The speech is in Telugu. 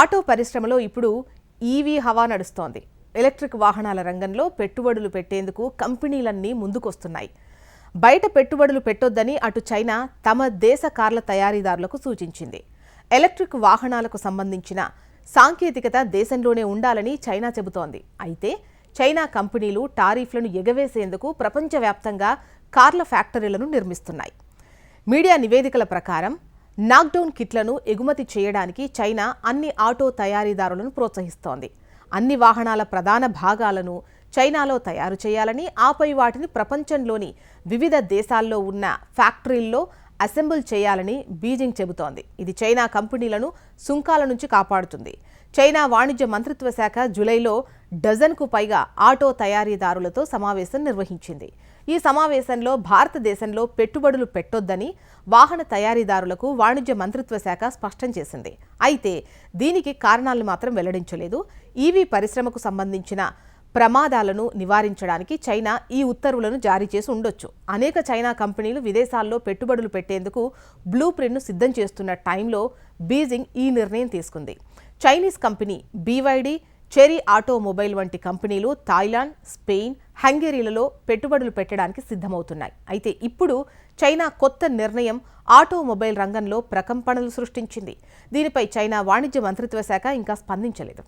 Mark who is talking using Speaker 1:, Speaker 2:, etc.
Speaker 1: ఆటో పరిశ్రమలో ఇప్పుడు ఈవీ హవా నడుస్తోంది. ఎలక్ట్రిక్ వాహనాల రంగంలో పెట్టుబడులు పెట్టేందుకు కంపెనీలన్నీ ముందుకొస్తున్నాయి. బయట పెట్టుబడులు పెట్టొద్దని అటు చైనా తమ దేశ కార్ల తయారీదారులకు సూచించింది. ఎలక్ట్రిక్ వాహనాలకు సంబంధించిన సాంకేతికత దేశంలోనే ఉండాలని చైనా చెబుతోంది. అయితే చైనా కంపెనీలు టారిఫ్లను ఎగవేసేందుకు ప్రపంచవ్యాప్తంగా కార్ల ఫ్యాక్టరీలను నిర్మిస్తున్నాయి. మీడియా నివేదికల ప్రకారం నాక్డౌన్ కిట్లను ఎగుమతి చేయడానికి చైనా అన్ని ఆటో తయారీదారులను ప్రోత్సహిస్తోంది. అన్ని వాహనాల ప్రధాన భాగాలను చైనాలో తయారు చేయాలని ఆపై వాటిని ప్రపంచంలోని వివిధ దేశాల్లో ఉన్న ఫ్యాక్టరీల్లో అసెంబుల్ చేయాలని బీజింగ్ చెబుతోంది. ఇది చైనా కంపెనీలను సుంకాల నుంచి కాపాడుతుంది. చైనా వాణిజ్య మంత్రిత్వ శాఖ జూలైలో డజన్కు పైగా ఆటో తయారీదారులతో సమావేశం నిర్వహించింది. ఈ సమావేశంలో భారతదేశంలో పెట్టుబడులు పెట్టొద్దని వాహన తయారీదారులకు వాణిజ్య మంత్రిత్వ శాఖ స్పష్టం చేసింది. అయితే దీనికి కారణాలను మాత్రం వెల్లడించలేదు. ఈవీ పరిశ్రమకు సంబంధించిన ప్రమాదాలను నివారించడానికి చైనా ఈ ఉత్తర్వులను జారీ చేసి ఉండొచ్చు. అనేక చైనా కంపెనీలు విదేశాల్లో పెట్టుబడులు పెట్టేందుకు బ్లూ ప్రింట్ను సిద్ధం చేస్తున్న టైంలో బీజింగ్ ఈ నిర్ణయం తీసుకుంది. Chinese company BYD Chery automobile వంటి కంపెనీలు థాయిలాండ్ స్పెయిన్ హంగేరీలలో పెట్టుబడులు పెట్టడానికి సిద్ధమవుతున్నాయి. అయితే ఇప్పుడు చైనా కొత్త నిర్ణయం ఆటోమొబైల్ రంగంలో ప్రకంపనలు సృష్టించింది. దీనిపై చైనా వాణిజ్య మంత్రిత్వ శాఖ ఇంకా స్పందించలేదు.